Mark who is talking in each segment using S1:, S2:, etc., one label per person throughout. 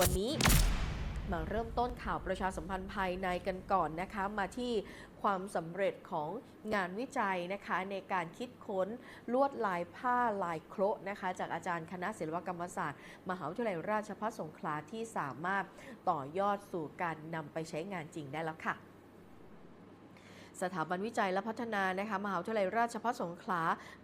S1: วันนี้มาเริ่มต้นข่าวประชาสัมพันธ์ภายในกันก่อนนะคะมาที่ความสำเร็จของงานวิจัยนะคะในการคิดค้นลวดลายผ้าลายโคระนะคะ จากอาจารย์คณะศิลปกรรมศาสตร์ มหาวิทยาลัยราชภัฏสงขลาที่สามารถต่อยอดสู่การนำไปใช้งานจริงได้แล้วค่ะ สถาบันวิจัยและพัฒนานะคะมหาวิทยาลัยราชภัฏสงขลา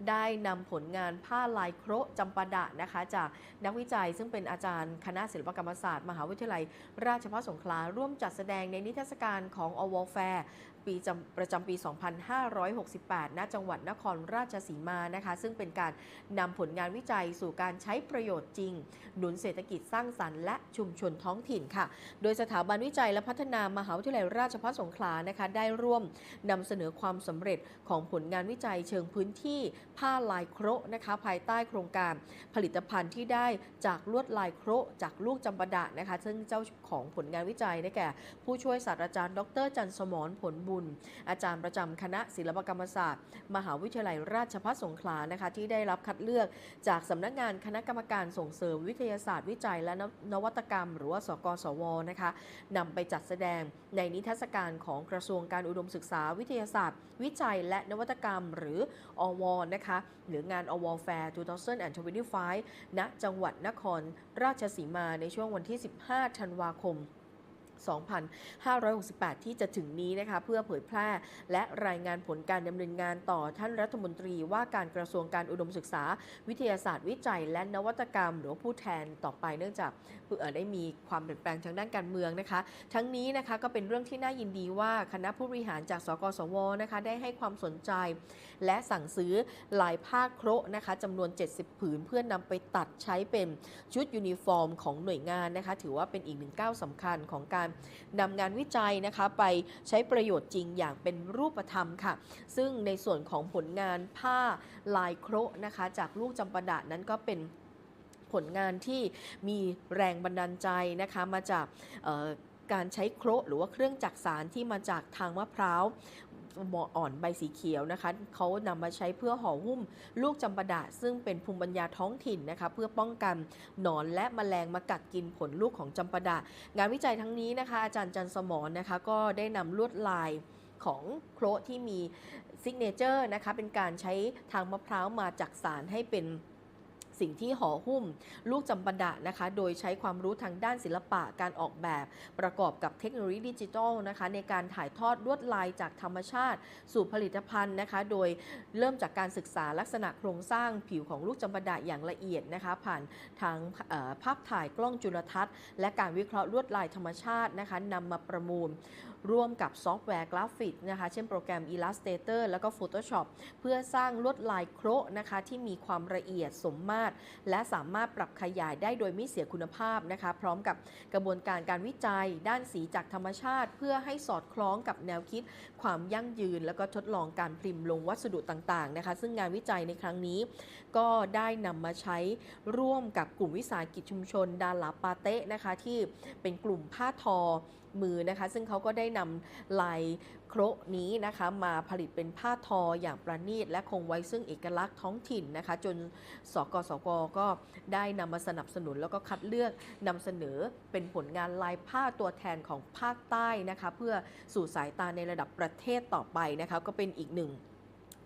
S1: ได้นำผลงานผ้าลายโคระจำปาดะนะคะจากนักวิจัยซึ่งเป็นอาจารย์คณะศิลปกรรมศาสตร์ มหาวิทยาลัย ราชภัฏสงขลาร่วมจัดแสดงในนิทรรศการของอวแฟร์ ปีประจำปี 2568 ณ จังหวัดนครราชสีมานะคะ ซึ่งเป็นการนำผลงานวิจัยสู่การใช้ประโยชน์จริง หนุนเศรษฐกิจสร้างสรรค์และชุมชนท้องถิ่นค่ะ โดยสถาบันวิจัยและพัฒนามหาวิทยาลัยราชภัฏสงขลานะคะ ได้ร่วมนำเสนอความสำเร็จของผลงานวิจัยเชิงพื้นที่ผ้าลายโคระนะคะ ภายใต้โครงการผลิตภัณฑ์ที่ได้จากลวดลายโคระจากลูกจำปาดะนะคะ ซึ่งเจ้าของผลงานวิจัยได้แก่ ผู้ช่วยศาสตราจารย์ ดร จันสมรผลบุญอาจารย์ประจำคณะศิลปกรรมศาสตร์ มหาวิทยาลัยราชภัฏสงขลานะคะที่ได้รับคัดเลือกจากสำนักงานคณะกรรมการส่งเสริมวิทยาศาสตร์วิจัยและนนวัตกรรม หรือว่าสกสวนะคะนำไปจัดแสดงในนิทรรศการของกระทรวงการอุดมศึกษาวิทยาศาสตร์ วิจัยและนวัตกรรมหรืออวนะคะหรืองานอวแฟร์ 2025 ณ จังหวัดนครราชสีมาในช่วงวันที่ 15 ธันวาคม 2568 ที่จะถึงนี้นะคะเพื่อเผยแพร่ และรายงานผลการดำเนินงานต่อท่านรัฐมนตรีว่าการกระทรวงการอุดมศึกษา วิทยาศาสตร์วิจัย และนวัตกรรม หรือผู้แทนต่อไปเนื่องจากเอ่อได้มีความเปลี่ยนแปลงทางด้านการเมืองนะคะ ทั้งนี้นะคะก็เป็นเรื่องที่น่ายินดีว่าคณะผู้บริหารจากสกสวนะคะได้ให้ความสนใจ และสั่งซื้อลายผ้าโคระนะคะจำนวน 70 ผืนเพื่อนำไปตัดใช้เป็นชุดยูนิฟอร์ม ของหน่วยงานนะคะถือว่าเป็นอีกหนึ่งก้าวสำคัญของการนำงานวิจัยนะคะไปใช้ประโยชน์จริงอย่างเป็นรูปธรรมค่ะ ซึ่งในส่วนของผลงานผ้าลายโคระนะคะ จากลูกจำปาดะนั้นก็เป็นผลงานที่มีแรงบันดาลใจนะคะมาจากการใช้โคระหรือว่าเครื่องจักสารที่มาจากทางมะพร้าว ออ่อนใบสีเขียวนะคะเขานำมาใช้เพื่อห่อหุ้มลูกจำปาดะซึ่งเป็นภูมิปัญญาท้องถิ่นนะคะเพื่อป้องกันหนอนและแมลงมากัดกินผลลูกของจำปาดะงานวิจัยทั้งนี้นะคะ อาจารย์จันสมรนะคะก็ได้นำลวดลายของโครที่มีซิกเนเจอร์นะคะเป็นการใช้ทางมะพร้าวมาจักสารให้เป็น สิ่งที่ห่อหุ้ม ลูกจำปาดะนะคะ โดยใช้ความรู้ทางด้านศิลปะการออกแบบ ประกอบกับเทคโนโลยีดิจิทัลนะคะ ในการถ่ายทอดลวดลายจากธรรมชาติ สู่ผลิตภัณฑ์นะคะ โดยเริ่มจากการศึกษาลักษณะโครงสร้างผิวของลูกจำปาดะอย่างละเอียดนะคะ ผ่านทางภาพถ่ายกล้องจุลทรรศน์ และการวิเคราะห์ลวดลายธรรมชาตินะคะนำมาประมูล ร่วมกับซอฟต์แวร์กราฟิกนะคะเช่นโปรแกรม Illustrator แล้วก็ Photoshop เพื่อสร้างลวดลายโคระนะคะที่มีความละเอียดสมมาตร และสามารถปรับขยายได้โดยไม่เสียคุณภาพนะคะพร้อมกับกระบวนการการวิจัยด้านสีจากธรรมชาติ เพื่อให้สอดคล้องกับแนวคิด ความยั่งยืน แล้วก็ทดลองการพิมพ์ลงวัสดุต่างๆนะคะซึ่งงานวิจัยในครั้งนี้ ก็ได้นำมาใช้ร่วมกับกลุ่มวิสาหกิจชุมชนดาลาปาเตะนะคะที่เป็นกลุ่มผ้าทอ มือนะคะ ซึ่งเขาก็ได้นำลายโครนี้นะคะมาผลิตเป็นผ้าทออย่างประณีตและคงไว้ซึ่งเอกลักษณ์ท้องถิ่นนะคะ จนสกสกก็ได้นำมาสนับสนุนแล้วก็คัดเลือกนำเสนอเป็นผลงานลายผ้าตัวแทนของภาคใต้นะคะ เพื่อสู่สายตาในระดับประเทศต่อไปนะคะ ก็เป็นอีกหนึ่ง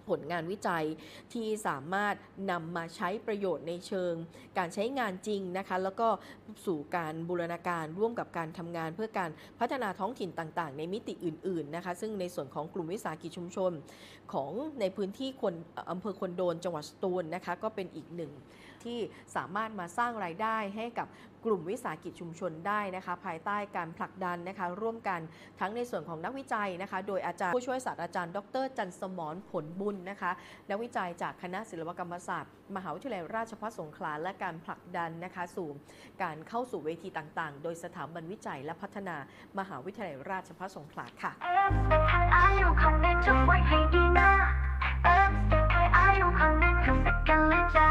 S1: ผลงานวิจัยที่สามารถนำมาใช้ประโยชน์ในเชิง การใช้งานจริงนะคะ แล้วก็สู่การบูรณาการร่วมกับการทำงาน เพื่อการพัฒนาท้องถิ่นต่างๆ ในมิติอื่นๆนะคะซึ่งในส่วนของกลุ่มวิสาหกิจชุมชน ของในพื้นที่คนเอ่ออำเภอคนโดนจังหวัดสตูลนะคะก็เป็นอีกหนึ่ง ที่สามารถมาสร้างรายได้ให้กับกลุ่มวิสาหกิจชุมชนได้นะคะภายใต้การผลักดันนะคะร่วมกันทั้งในส่วนของนักวิจัยนะคะ โดยอาจารย์ผู้ช่วยศาสตราจารย์ ดร จันสมรผลบุญนะคะนักวิจัยจากคณะศิลปกรรมศาสตร์ มหาวิทยาลัยราชภัฏสงขลาและการผลักดันนะคะสู่การเข้าสู่เวทีต่างๆ โดยสถาบันวิจัยและพัฒนามหาวิทยาลัยราชภัฏสงขลาค่ะ
S2: เอฟแต่ใครอายุคำนึงจะไว้ให้ดีนะเอฟแต่ใครอายุคำนึงทำสักกันเลยจ้ะ